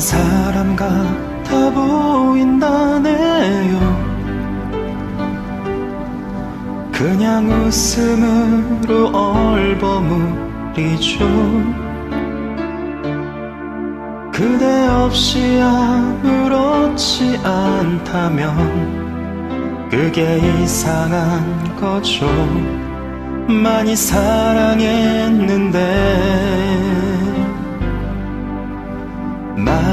사람 같아 보인다네요. 그냥 웃음으로 얼버무리죠. 그대 없이 아무렇지 않다면 그게 이상한 거죠. 많이 사랑했는데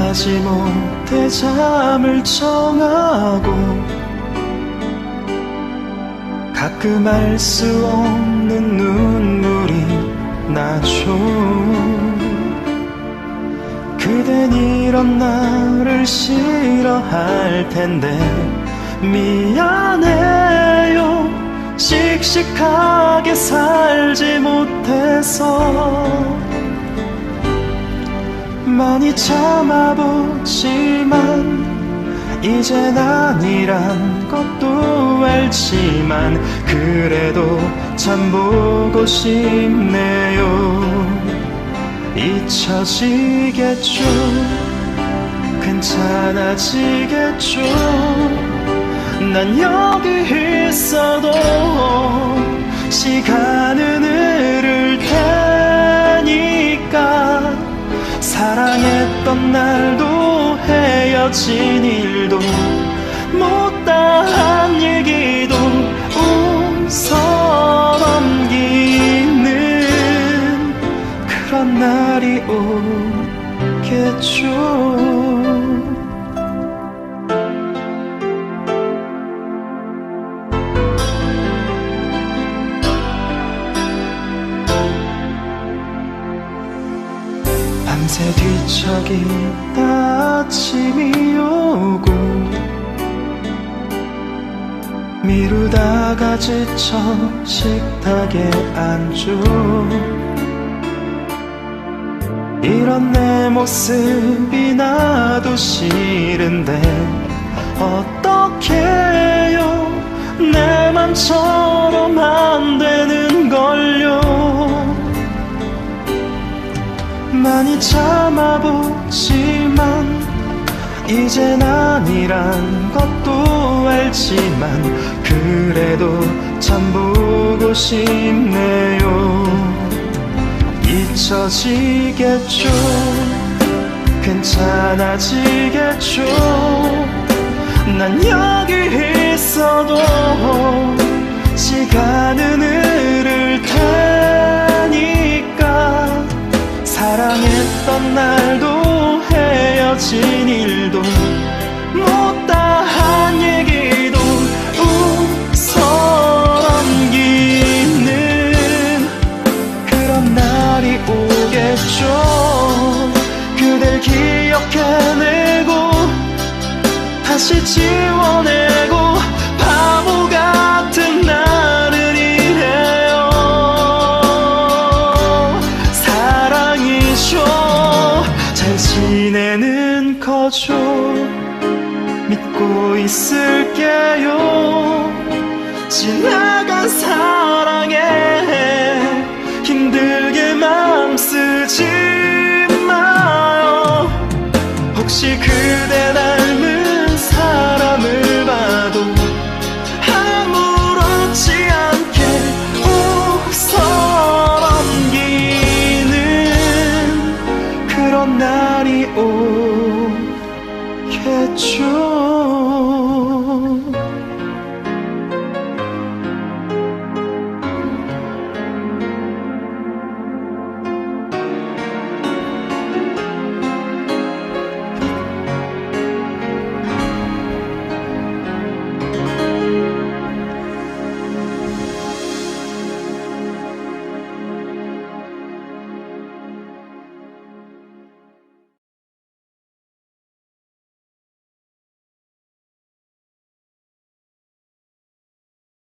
마지못해 잠을 청하고 가끔 알 수 없는 눈물이 나죠. 그댄 이런 나를 싫어할 텐데 미안해요. 씩씩하게 살지 못해서 많이 참아보지만 이젠 아니란 것도 알지만 그래도 참 보고 싶네요. 잊혀지겠죠. 괜찮아지겠죠. 난 여기 있어도 시간은 흐를 테니까 사랑했던 날도 헤어진 일도 못다한 얘기도 웃어 넘기는 그런 날이 오겠죠 밤새 뒤척이다 아침이 오고 미루다가 지쳐 식탁에 앉죠 이런 내 모습이 나도 싫은데 어떡해요? 내 맘처럼 안 되는 많이 참아보지만 이젠 아니란 것도 알지만 그래도 참 보고 싶네요. 잊혀지겠죠. 괜찮아지겠죠. 난 여기 있어도 시간은 헤어진 일 믿어줘. 믿고 있을게요. 지나간 사랑에 힘들게 맘 쓰지 마요. 혹시 그대 닮은 사람을 봐도 아무렇지 않게 웃어넘기는 그런 날이 오. 해줘.